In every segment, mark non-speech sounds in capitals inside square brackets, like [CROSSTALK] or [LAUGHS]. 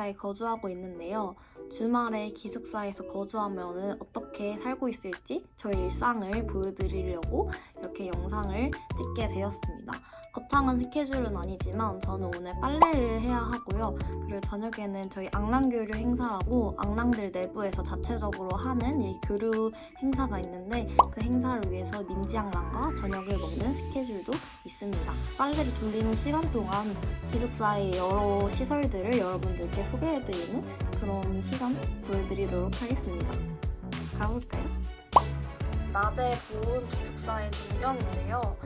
기숙사에 거주하고 있는데요. 주말에 기숙사에서 거주하면 어떻게 살고 있을지 저의 일상을 보여드리려고 이렇게 영상을 찍게 되었습니다. 거창한 스케줄은 아니지만 저는 오늘 빨래를 해야 하고요. 그리고 저녁에는 저희 앙랑교류 행사라고 앙랑들 내부에서 자체적으로 하는 이 교류 행사가 있는데 그 행사를 위해서 민지앙랑과 저녁을 먹는 스케줄도 있습니다. 빨래를 돌리는 시간 동안 기숙사의 여러 시설들을 여러분들께 소개해드리는 그런 시간 보여드리도록 하겠습니다. 가볼까요? 낮에 본 기숙사의 전경인데요.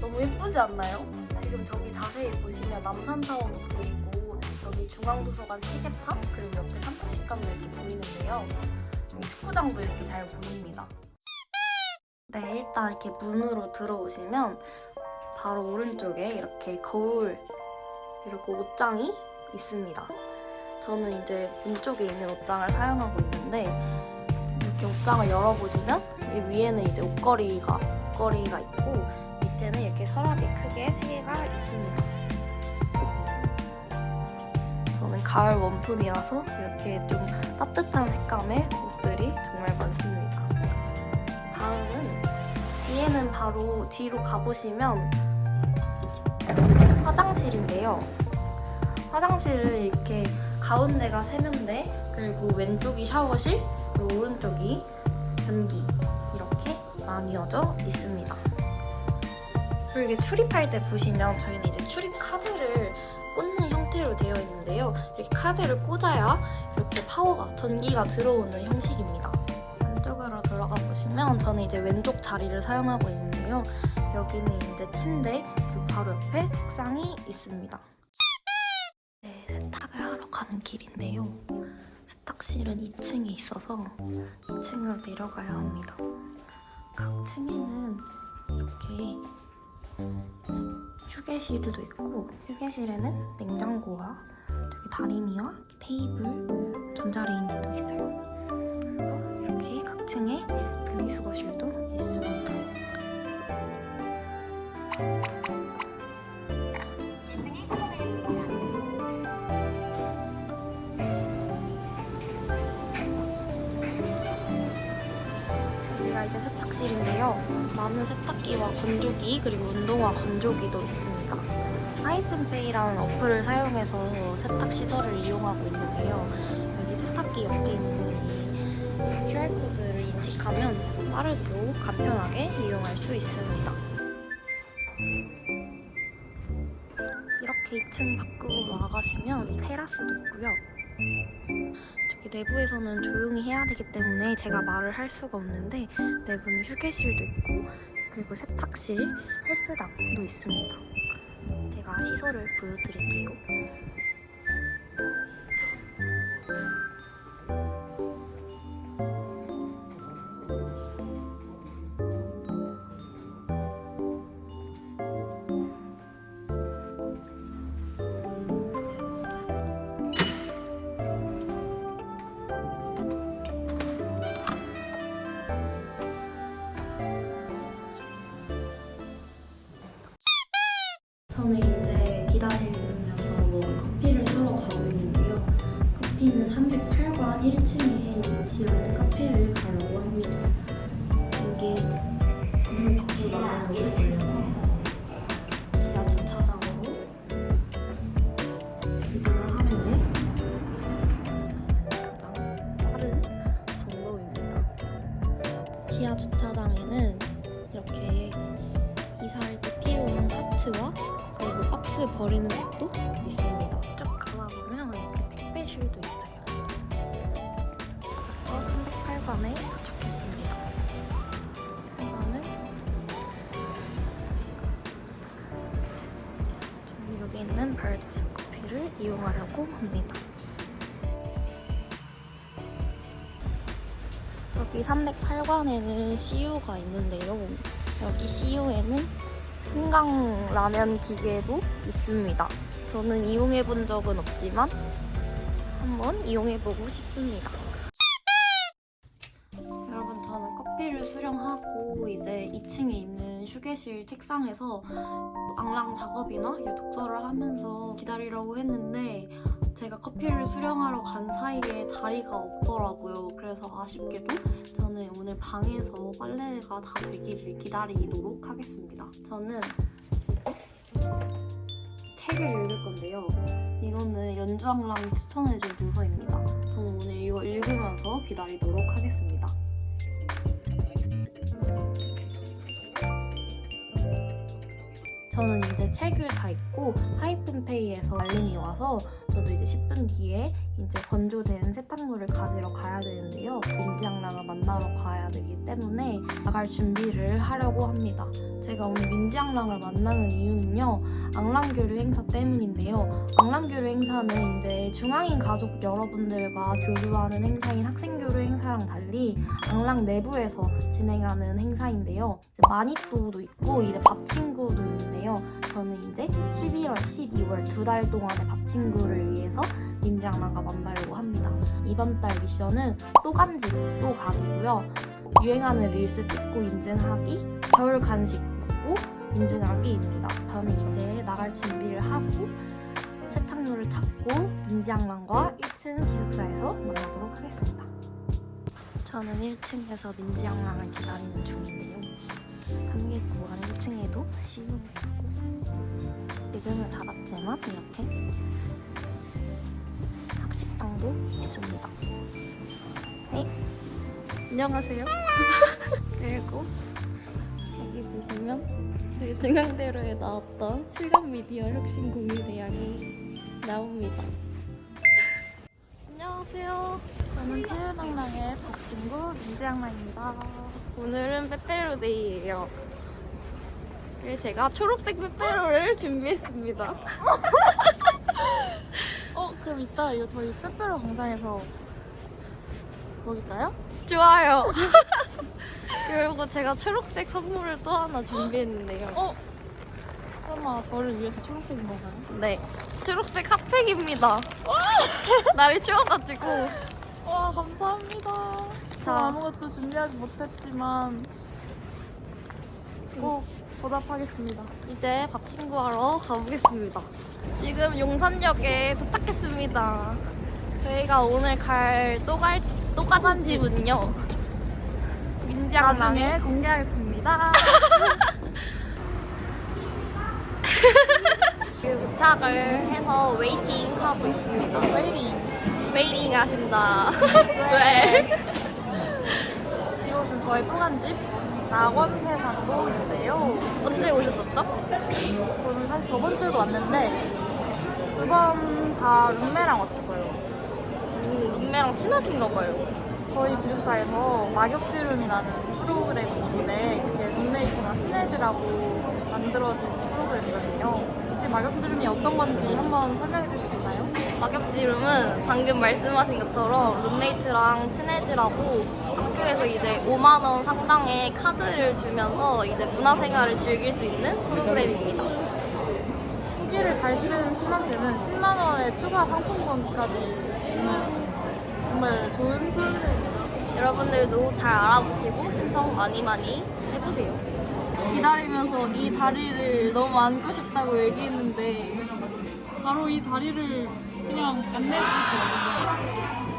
너무 예쁘지 않나요? 지금 저기 자세히 보시면 남산타워도 보이고 여기 중앙도서관 시계탑 그리고 옆에 삼각식감도 이렇게 보이는데요. 여기 축구장도 이렇게 잘 보입니다. 네, 일단 이렇게 문으로 들어오시면 바로 오른쪽에 이렇게 거울 그리고 옷장이 있습니다. 저는 이제 문 쪽에 있는 옷장을 사용하고 있는데 이렇게 옷장을 열어보시면 이 위에는 이제 옷걸이가 옷걸이가 있고 밑에는 이렇게 서랍이 크게 세 개가 있습니다. 저는 가을 웜톤이라서 이렇게 좀 따뜻한 색감의 옷들이 정말 많습니다. 다음은 뒤에는 바로 뒤로 가보시면 화장실인데요. 화장실은 이렇게 가운데가 세면대 그리고 왼쪽이 샤워실 그리고 오른쪽이 변기 이렇게 나뉘어져 있습니다. 그리고 이게 출입할 때 보시면 저희는 이제 출입 카드를 꽂는 형태로 되어 있는데요. 이렇게 카드를 꽂아야 이렇게 파워가 전기가 들어오는 형식입니다. 안쪽으로 보시면 저는 이제 왼쪽 자리를 사용하고 있는데요. 여기는 이제 침대 그리고 바로 옆에 책상이 있습니다. 네, 세탁을 하러 가는 길인데요. 세탁실은 2층에 있어서 2층으로 내려가야 합니다. 각 층에는 이렇게 휴게실도 있고 휴게실에는 냉장고와 다리미와 테이블, 전자레인지도 있어요. 많은 세탁기와 건조기 그리고 운동화 건조기도 있습니다. 하이픈페이라는 어플을 사용해서 세탁 시설을 이용하고 있는데요. 여기 세탁기 옆에 있는 이 QR 코드를 인식하면 빠르고 간편하게 이용할 수 있습니다. 이렇게 2층 밖으로 나가시면 이 테라스도 있고요. 내부에서는 조용히 해야 되기 때문에 제가 말을 할 수가 없는데 내부는 휴게실도 있고 그리고 세탁실, 헬스장도 있습니다. 제가 시설을 보여드릴게요. 지하 주차장에는 이렇게 이사할 때 필요한 카트와 그리고 박스 버리는 것도 있습니다. 쭉 가다 보면 이렇게 택배실도 있어요. 벌써 308관에 도착했습니다. 이거는 저는 여기 있는 발도스 커피를 이용하려고 합니다. 저기 308관에는 CU가 있는데요. 여기 CU에는 한강 라면 기계도 있습니다. 저는 이용해 본 적은 없지만 한번 이용해 보고 싶습니다. 여러분 저는 커피를 수령하고 이제 2층에 있는 휴게실 책상에서 앙랑 작업이나 독서를 하면서 기다리려고 했는데 제가 커피를 수령하러 간 사이에 자리가 없더라고요. 그래서 아쉽게도 저는 오늘 방에서 빨래가 다 되기를 기다리도록 하겠습니다. 저는 책을 읽을 건데요. 이거는 연주앙랑이 추천해준 도서입니다. 저는 오늘 이거 읽으면서 기다리도록 하겠습니다. 저는 이제 책을 다 읽고 하이픈페이에서 알림이 와서 저도 이제 10분 뒤에 이제 건조된 세탁물을 가지러 가야 되는데요. 민지양랑을 만나러 가야 되기 때문에 나갈 준비를 하려고 합니다. 제가 오늘 민지양랑을 만나는 이유는요. 앙랑교류 행사 때문인데요. 앙랑교류 행사는 이제 중앙인 가족 여러분들과 교류하는 행사인 학생교류 행사랑 달리 앙랑 내부에서 진행하는 행사인데요. 마니또도 있고 이제 밥 친구도 있는데요. 저는 이제 11월, 12월 두 달 동안의 밥 친구를 위해서 민지양랑과 만나려고 합니다. 이번 달 미션은 또 간집, 또 가기고요. 유행하는 릴스 찍고 인증하기, 겨울 간식 먹고 인증하기입니다. 저는 이제 나갈 준비를 하고 세탁물을 찾고 민지양랑과 1층 기숙사에서 만나도록 하겠습니다. 저는 1층에서 민지양랑을 기다리는 중인데요. 감기 구간 1층에도 시음이 있고 지금은 닫았지만 이렇게 학식당도 있습니다. 네, 안녕하세요. [LAUGHS] 그리고 여기 보시면 저희 중앙대로에 나왔던 실감 미디어 혁신 공유대학이 나옵니다. 안녕하세요. 저는 체유낭랑의 밥친구 민지양랑입니다. 오늘은 빼빼로데이예요. 그래서 제가 초록색 빼빼로를 준비했습니다. [LAUGHS] 어, 그럼 이따 이거 저희 빼빼로 광장에서 먹일까요? 좋아요. [LAUGHS] 그리고 제가 초록색 선물을 또 하나 준비했는데요. 어? 설마 저를 위해서 초록색인 건가요? 네, 초록색 핫팩입니다. 날이 추워가지고 와, 감사합니다. 저 자. 아무것도 준비하지 못했지만 꼭 보답하겠습니다. 이제 밥 친구하러 가보겠습니다. 지금 용산역에 도착했습니다. 저희가 오늘 갈 또갈 또 가는 집은요. 나중에 민지양랑의 공개하겠습니다. [LAUGHS] 도착을 해서 웨이팅 하고 있습니다. 웨이팅. 웨이팅 하신다. [LAUGHS] 왜? 이곳은 저의 또한집 낙원태산도인데요. 언제 오셨었죠? 저는 사실 저번 주에도 왔는데 두 번 다 룸메랑 왔었어요. 음, 룸메랑 친하신가 봐요. 저희 기숙사에서 막역지룸이라는 프로그램이 있는데 그게 룸메이트나 친해지라고 만들어진 프로그램이거든요. 혹시 막역지룸이 어떤 건지 한번 설명해 줄 수 있나요? 막역지룸은 방금 말씀하신 것처럼 룸메이트랑 친해지라고 학교에서 이제 5만 원 상당의 카드를 주면서 이제 문화생활을 즐길 수 있는 프로그램입니다. 후기를 잘 쓴 팀한테는 10만 원의 추가 상품권까지 주는 정말 좋은 프로그램입니다. 여러분들도 잘 알아보시고 신청 많이 많이 해보세요. 기다리면서 이 자리를 너무 앉고 싶다고 얘기했는데 바로 이 자리를 그냥 안내해주셨어요.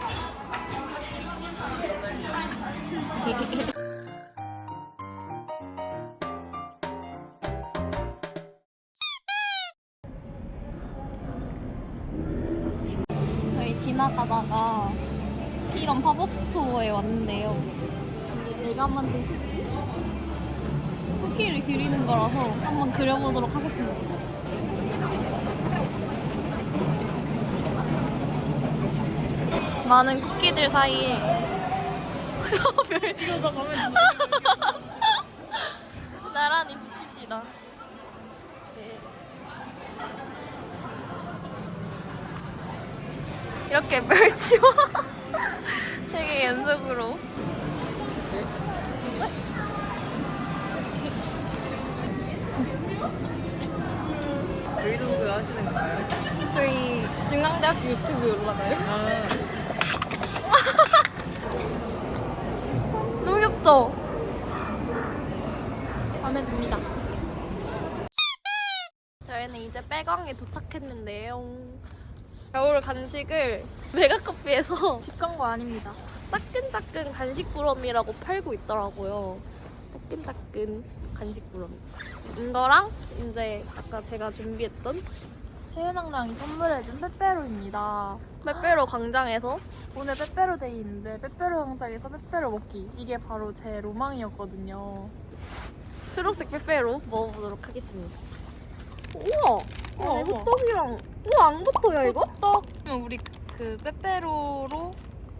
[LAUGHS] 저희 지나가다가 쿠키런 팝업 스토어에 왔는데요. 내가 만든 쿠키? 쿠키를 그리는 거라서 한번 그려보도록 하겠습니다. 많은 쿠키들 사이에 이러다 가면 나란히 붙입시다. 네. 이렇게 멸치와 세 개 연속으로 브이로그 하시는 건가요? 저희 중앙대학교 유튜브에 올라가요. 아, [LAUGHS] 아 마음에 듭니다. 저희는 이제 빼광에 도착했는데요. 겨울 간식을 메가커피에서 [LAUGHS] 집간거 아닙니다. 따끈따끈 간식 구름이라고 팔고 있더라고요. 따끈따끈 간식 구름. 이거랑 이제 아까 제가 준비했던 채은왕랑이 선물해준 빼빼로입니다. 빼빼로 광장에서 오늘 빼빼로 데이인데 빼빼로 광장에서 빼빼로 먹기 이게 바로 제 로망이었거든요. 초록색 빼빼로 먹어보도록 하겠습니다. 우와! 우와, 안에 우와. 호떡이랑 우와 안 붙어요 이거? 떡 그러면 우리 그 빼빼로로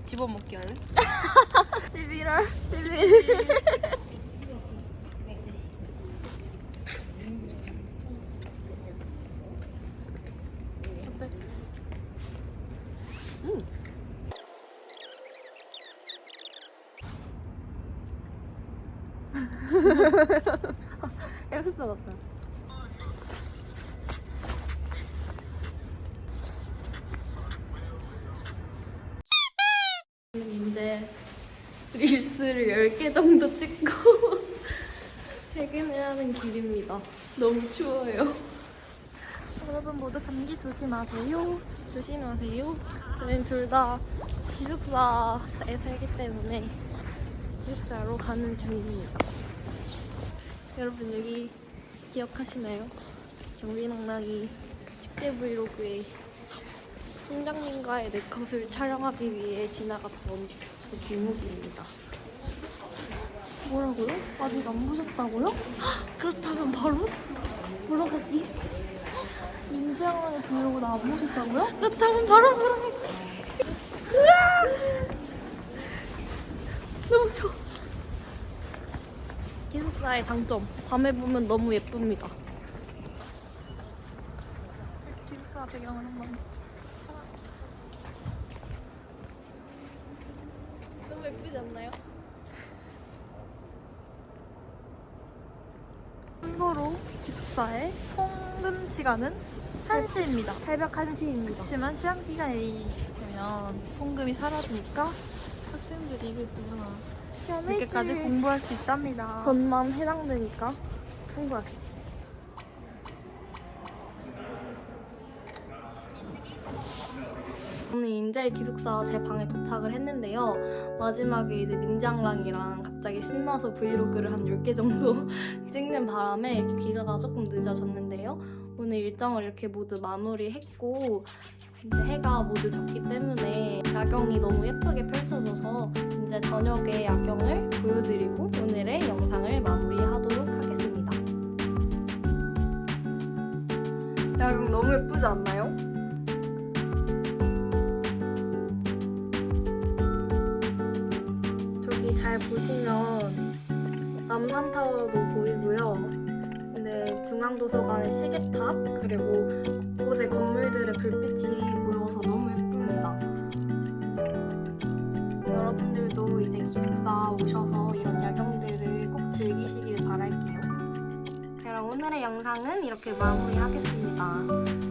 집어 먹기 할래? [LAUGHS] 11월 11일 이제 릴스를 10개 정도 찍고 [LAUGHS] 퇴근을 하는 길입니다. 너무 추워요. 여러분 모두 감기 조심하세요. 조심하세요. 저희는 둘 다 기숙사에 살기 때문에 기숙사로 가는 중입니다. 여러분 여기 기억하시나요? 경비낭락이 축제 브이로그에 팀장님과의 내 컷을 촬영하기 위해 지나갔던 그 길목입니다. 뭐라고요? 아직 안 보셨다고요? 그렇다면 바로 물어보기. 민지 양랑의 브이로그 나안 보셨다고요? 그렇다면 바로 물어보기. 너무 좋아. 기숙사의 장점. 밤에 보면 너무 예쁩니다. 기숙사 배경을 한번 너무 예쁘지 않나요? 참고로 기숙사의 통금 시간은 1시입니다. 새벽 1시입니다. 그렇지만 시험 기간이 되면 통금이 사라지니까 학생들이 이거 시험을 늦게까지 공부할 수 있답니다. 전만 해당되니까 참고하세요. 저는 이제 기숙사 제 방에 도착을 했는데요. 마지막에 이제 민장랑이랑 갑자기 신나서 브이로그를 한 10개 정도 [LAUGHS] 찍는 바람에 귀가가 조금 늦어졌는데요. 오늘 일정을 이렇게 모두 마무리했고 이제 해가 모두 졌기 때문에 야경이 너무 예쁘게 펼쳐져서 이제 저녁에 야경을 보여드리고 오늘의 영상을 마무리하도록 하겠습니다. 야경 너무 예쁘지 않나요? 보시면 남산타워도 보이고요. 근데 중앙도서관의 시계탑 그리고 곳곳의 건물들의 불빛이 보여서 너무 예쁩니다. 여러분들도 이제 기숙사 오셔서 이런 야경들을 꼭 즐기시길 바랄게요. 그럼 오늘의 영상은 이렇게 마무리하겠습니다.